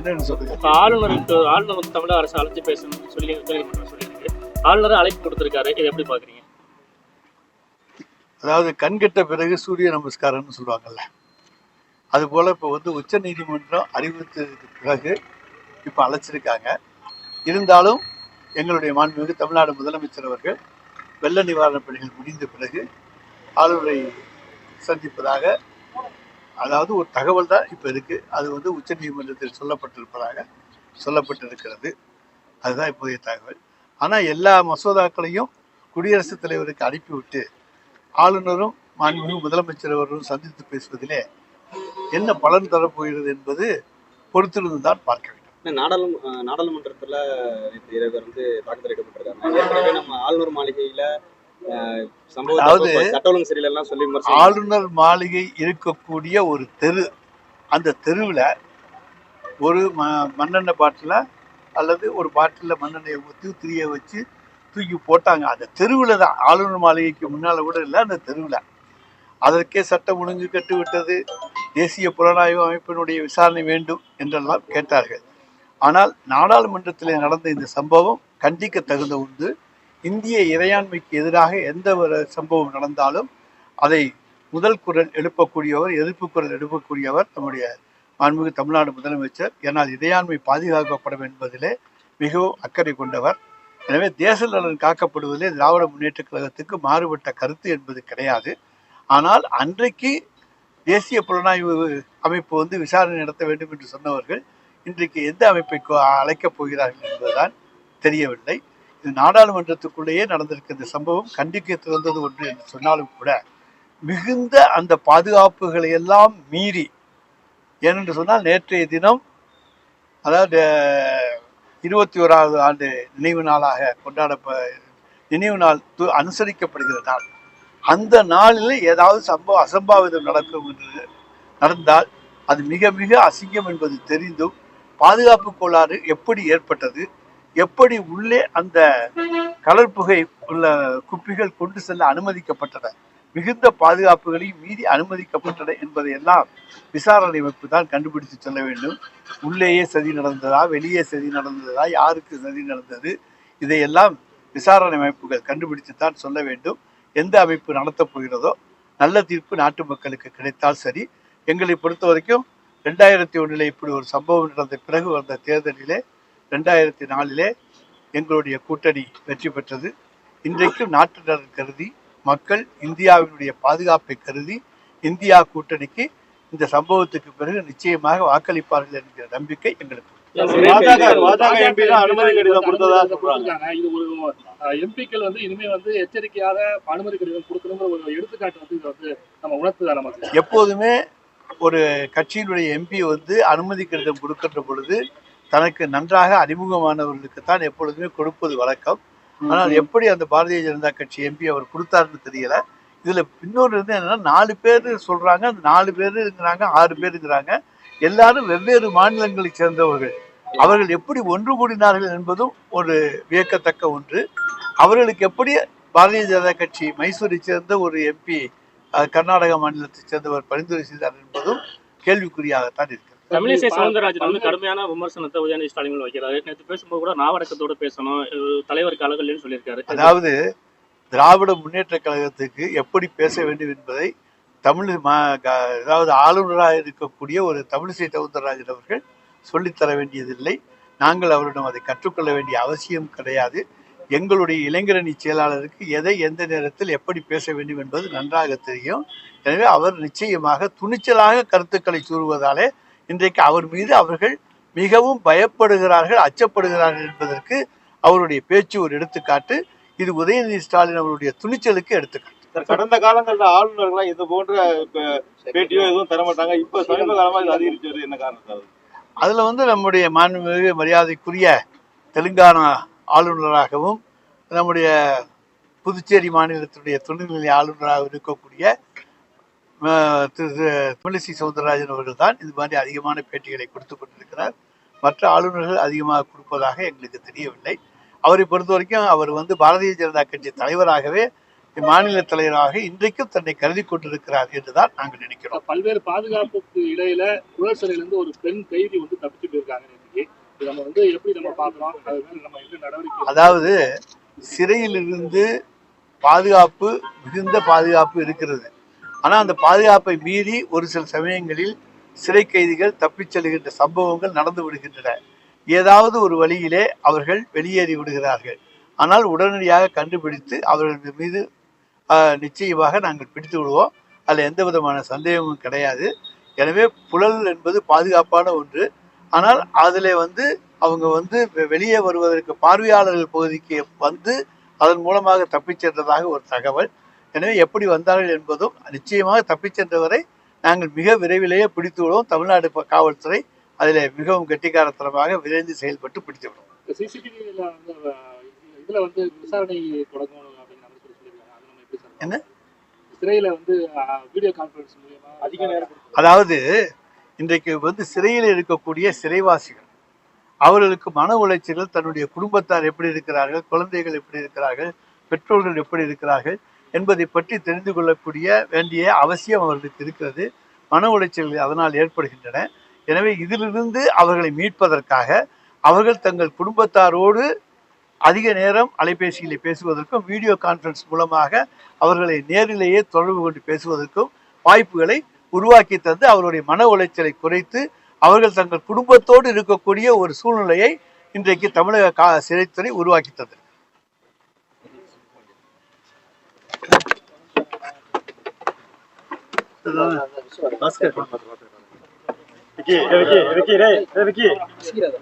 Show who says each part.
Speaker 1: என்னன்னு சொல்லுங்க ஆளுநர் ஆளுநர் வந்து தமிழக அரசு அழைச்சு பேசணும்னு சொல்லி உச்சநீதிமன்றம் சொல்லியிருக்கு ஆளுநரை அழைப்பு கொடுத்துருக்காரு இதை எப்படி பாக்குறீங்க
Speaker 2: அதாவது கண்கட்ட பிறகு சூரிய நமஸ்காரம்னு சொல்லுவாங்கல்ல அது போல இப்போ வந்து உச்ச நீதிமன்றம் அறிவித்ததுக்கு பிறகு இப்போ அழைச்சிருக்காங்க இருந்தாலும் எங்களுடைய மாண்புமிகு தமிழ்நாடு முதலமைச்சர் அவர்கள் வெள்ள நிவாரணப் பணிகள் முடிந்த பிறகு ஆளுநரை சந்திப்பதாக அதாவது ஒரு தகவல் தான் இப்போ இருக்குது அது வந்து உச்ச நீதிமன்றத்தில் சொல்லப்பட்டிருப்பதாக சொல்லப்பட்டிருக்கிறது அதுதான் இப்போதைய தகவல் ஆனால் எல்லா மசோதாக்களையும் குடியரசுத் தலைவருக்கு அனுப்பிவிட்டு ஆளுநரும் மாண்புமிகு முதலமைச்சர் அவர்களும் சந்தித்து பேசுவதிலே என்ன பலன் தரப்போகிறது என்பது பொறுத்திருந்து தான் பார்க்க வேண்டும்
Speaker 1: நாடாளும் நாடாளுமன்றத்தில் இரவு வந்து தாக்கல் எடுக்கப்பட்டிருக்காங்க ஏற்கனவே நம்ம ஆளுநர் மாளிகையில் அதாவது
Speaker 2: ஆளுநர் மாளிகை இருக்கக்கூடிய ஒரு தெரு அந்த தெருவில் ஒரு ம மண்ணெண்ணெய் பாட்டில அல்லது ஒரு பாட்டிலில் மண்ணெண்ணெயை ஊற்றி திரிய வச்சு தூக்கி போட்டாங்க அந்த தெருவில் தான் ஆளுநர் மாளிகைக்கு முன்னால் கூட இல்லை அந்த தெருவில் அதற்கே சட்டம் ஒழுங்கு கட்டுவிட்டது தேசிய புலனாய்வு அமைப்பினுடைய விசாரணை வேண்டும் என்றெல்லாம் கேட்டார்கள் ஆனால் நாடாளுமன்றத்தில் நடந்த இந்த சம்பவம் கண்டிக்க தகுந்த ஒன்று இந்திய இறையாண்மைக்கு எதிராக எந்த ஒரு சம்பவம் நடந்தாலும் அதை முதல் குரல் எழுப்பக்கூடியவர் எதிர்ப்பு குரல் எழுப்பக்கூடியவர் நம்முடைய மாண்புமிகு தமிழ்நாடு முதலமைச்சர் ஏன்னால் இறையாண்மை பாதுகாக்கப்படும் என்பதிலே மிகவும் அக்கறை கொண்டவர் எனவே தேச நலன் காக்கப்படுவதிலே திராவிட முன்னேற்ற கழகத்துக்கு மாறுபட்ட கருத்து என்பது கிடையாது ஆனால் அன்றைக்கு தேசிய புலனாய்வு அமைப்பு வந்து விசாரணை நடத்த வேண்டும் என்று சொன்னவர்கள் இன்றைக்கு எந்த அமைப்பை அழைக்கப் போகிறார்கள் என்பதுதான் தெரியவில்லை இது நாடாளுமன்றத்துக்குள்ளேயே நடந்திருக்க இந்த சம்பவம் கண்டிக்க திறந்தது ஒன்று என்று சொன்னாலும் கூட மிகுந்த அந்த பாதுகாப்புகளை எல்லாம் மீறி ஏனென்று சொன்னால் நேற்றைய தினம் அதாவது இருபத்தி ஓராவது ஆண்டு நினைவு நாளாக கொண்டாடப்ப நினைவு நாள் அனுசரிக்கப்படுகிற நாள் அந்த நாளில் ஏதாவது சம்பவ அசம்பாவிதம் நடக்கும் என்று நடந்தால் அது மிக மிக அசிங்கம் என்பது தெரிந்தும் பாதுகாப்பு கோளாறு எப்படி ஏற்பட்டது எப்படி உள்ளே அந்த கலர் புகை உள்ள குப்பிகள் கொண்டு செல்ல அனுமதிக்கப்பட்டன மிகுந்த பாதுகாப்புகளையும் மீறி அனுமதிக்கப்பட்டன என்பதையெல்லாம் விசாரணை அமைப்பு தான் கண்டுபிடித்து சொல்ல வேண்டும் உள்ளேயே சதி நடந்ததா வெளியே சதி நடந்ததா யாருக்கு சதி நடந்தது இதையெல்லாம் விசாரணை அமைப்புகள் கண்டுபிடித்து தான் சொல்ல வேண்டும் எந்த அமைப்பு நடத்தப் போகிறதோ நல்ல தீர்ப்பு நாட்டு மக்களுக்கு கிடைத்தால் சரி எங்களை பொறுத்த வரைக்கும் ரெண்டாயிரத்தி ஒன்றில் இப்படி ஒரு சம்பவம் நடந்த பிறகு வந்த தேர்தலிலே ரெண்டாயிரத்தி நாலிலே எங்களுடைய கூட்டணி வெற்றி பெற்றது இன்றைக்கும் நாட்டு கருதி மக்கள் இந்தியாவினுடைய பாதுகாப்பை கருதி இந்தியா கூட்டணிக்கு இந்த சம்பவத்துக்கு பிறகு நிச்சயமாக வாக்களிப்பார்கள் என்கிற நம்பிக்கை எங்களுக்கு
Speaker 1: எம்பிக்கள் வந்து இனிமே வந்து எச்சரிக்கையாக அனுமதி கடிதம் கொடுக்கணுங்கிற ஒரு எடுத்துக்காட்டு வந்து நம்ம உணர்த்துதான்
Speaker 2: எப்போதுமே ஒரு கட்சியினுடைய எம்பி வந்து அனுமதி கடிதம் கொடுக்கின்ற பொழுது தனக்கு நன்றாக அறிமுகமானவர்களுக்குத்தான் எப்பொழுதுமே கொடுப்பது வழக்கம் ஆனால் எப்படி அந்த பாரதிய ஜனதா கட்சி எம்பி அவர் கொடுத்தாருன்னு தெரியல இதுல இன்னொரு இருந்து என்னன்னா நாலு பேர் சொல்றாங்க அந்த நாலு இருக்கிறாங்க ஆறு பேருங்கிறாங்க எல்லாரும் வெவ்வேறு மாநிலங்களை சேர்ந்தவர்கள் அவர்கள் எப்படி ஒன்று கூடினார்கள் என்பதும் ஒரு வியக்கத்தக்க ஒன்று அவர்களுக்கு எப்படி பாரதிய ஜனதா கட்சி மைசூரை சேர்ந்த ஒரு எம்பி கர்நாடக மாநிலத்தை சேர்ந்தவர் பரிந்துரை செய்தார் என்பதும் கேள்விக்குறியாகத்தான் இருக்கு
Speaker 1: தமிழிசை சவுந்தரராஜன் வந்து கடுமையான விமர்சனத்தை உதயநிதி ஸ்டாலின் வைக்கிறாரு நேற்று பேசும்போது கூட நாவடக்கத்தோட பேசணும் தலைவர் கலகல்னு சொல்லியிருக்காரு
Speaker 2: அதாவது திராவிட முன்னேற்ற கழகத்துக்கு எப்படி பேச வேண்டும் என்பதை தமிழ் அதாவது ஆளுநராக இருக்கக்கூடிய ஒரு தமிழிசை சவுந்தரராஜன் அவர்கள் சொல்லித்தர வேண்டியதில்லை நாங்கள் அவரிடம் அதை கற்றுக்கொள்ள வேண்டிய அவசியம் கிடையாது எங்களுடைய இளைஞரணி செயலாளருக்கு எதை எந்த நேரத்தில் எப்படி பேச வேண்டும் என்பது நன்றாக தெரியும் எனவே அவர் நிச்சயமாக துணிச்சலாக கருத்துக்களை சூறுவதாலே இன்றைக்கு அவர் மீது அவர்கள் மிகவும் பயப்படுகிறார்கள் அச்சப்படுகிறார்கள் என்பதற்கு அவருடைய பேச்சு ஒரு எடுத்துக்காட்டு இது உதயநிதி ஸ்டாலின் அவருடைய துணிச்சலுக்கு எடுத்துக்காட்டு
Speaker 1: கடந்த காலங்களில் ஆளுநர்கள்லாம் இது போன்ற பேட்டியோ எதுவும் தரமாட்டாங்க இப்ப சமீப காலமாக இது அதிகரிச்சு என்ன காரணம்
Speaker 2: அதுல வந்து நம்முடைய மாண்புமிகு மரியாதைக்குரிய தெலுங்கானா ஆளுநராகவும் நம்முடைய புதுச்சேரி மாநிலத்தினுடைய துணைநிலை ஆளுநராக இருக்கக்கூடிய திரு தமிழிசை சவுந்தரராஜன் அவர்கள் தான் இது மாதிரி அதிகமான பேட்டிகளை கொடுத்து கொண்டிருக்கிறார் மற்ற ஆளுநர்கள் அதிகமாக கொடுப்பதாக எங்களுக்கு தெரியவில்லை அவரை பொறுத்த வரைக்கும் அவர் வந்து பாரதிய ஜனதா கட்சி தலைவராகவே மாநில தலைவராக இன்றைக்கும் தன்னை கருதி கொண்டிருக்கிறார் என்றுதான் நாங்கள் நினைக்கிறோம்
Speaker 1: பல்வேறு பாதுகாப்புக்கு இடையில குழல் சிலையிலிருந்து ஒரு பெண் கைதி வந்து தப்பிச்சு போயிருக்காங்க நம்ம வந்து எப்படி நம்ம நம்ம நடவடிக்கை
Speaker 2: அதாவது சிறையிலிருந்து பாதுகாப்பு மிகுந்த பாதுகாப்பு இருக்கிறது ஆனால் அந்த பாதுகாப்பை மீறி ஒரு சில சமயங்களில் சிறை கைதிகள் தப்பிச் செல்கின்ற சம்பவங்கள் நடந்து விடுகின்றன ஏதாவது ஒரு வழியிலே அவர்கள் வெளியேறி விடுகிறார்கள் ஆனால் உடனடியாக கண்டுபிடித்து அவர்கள் மீது நிச்சயமாக நாங்கள் பிடித்து விடுவோம் அதில் எந்த விதமான சந்தேகமும் கிடையாது எனவே புழல் என்பது பாதுகாப்பான ஒன்று ஆனால் அதில் வந்து அவங்க வந்து வெளியே வருவதற்கு பார்வையாளர்கள் பகுதிக்கு வந்து அதன் மூலமாக தப்பிச் சென்றதாக ஒரு தகவல் எனவே எப்படி வந்தார்கள் என்பதும் நிச்சயமாக தப்பிச் சென்றவரை நாங்கள் மிக விரைவிலேயே பிடித்து விடுவோம் தமிழ்நாடு காவல்துறை அதில் மிகவும் கெட்டிக்காரத்தனமாக விரைந்து செயல்பட்டு பிடித்து விடும் என்ன அதாவது இன்றைக்கு வந்து சிறையில் இருக்கக்கூடிய சிறைவாசிகள் அவர்களுக்கு மன உளைச்சல்கள் தன்னுடைய குடும்பத்தார் எப்படி இருக்கிறார்கள் குழந்தைகள் எப்படி இருக்கிறார்கள் பெற்றோர்கள் எப்படி இருக்கிறார்கள் என்பதை பற்றி தெரிந்து கொள்ளக்கூடிய வேண்டிய அவசியம் அவர்களுக்கு இருக்கிறது மன உளைச்சல்கள் அதனால் ஏற்படுகின்றன எனவே இதிலிருந்து அவர்களை மீட்பதற்காக அவர்கள் தங்கள் குடும்பத்தாரோடு அதிக நேரம் அலைபேசியிலே பேசுவதற்கும் வீடியோ கான்ஃபரன்ஸ் மூலமாக அவர்களை நேரிலேயே தொடர்பு கொண்டு பேசுவதற்கும் வாய்ப்புகளை உருவாக்கி தந்து அவருடைய மன உளைச்சலை குறைத்து அவர்கள் தங்கள் குடும்பத்தோடு இருக்கக்கூடிய ஒரு சூழ்நிலையை இன்றைக்கு தமிழக கா சிறைத்துறை உருவாக்கி தந்தது Basket. Vicky, Vicky, Vicky, Vicky.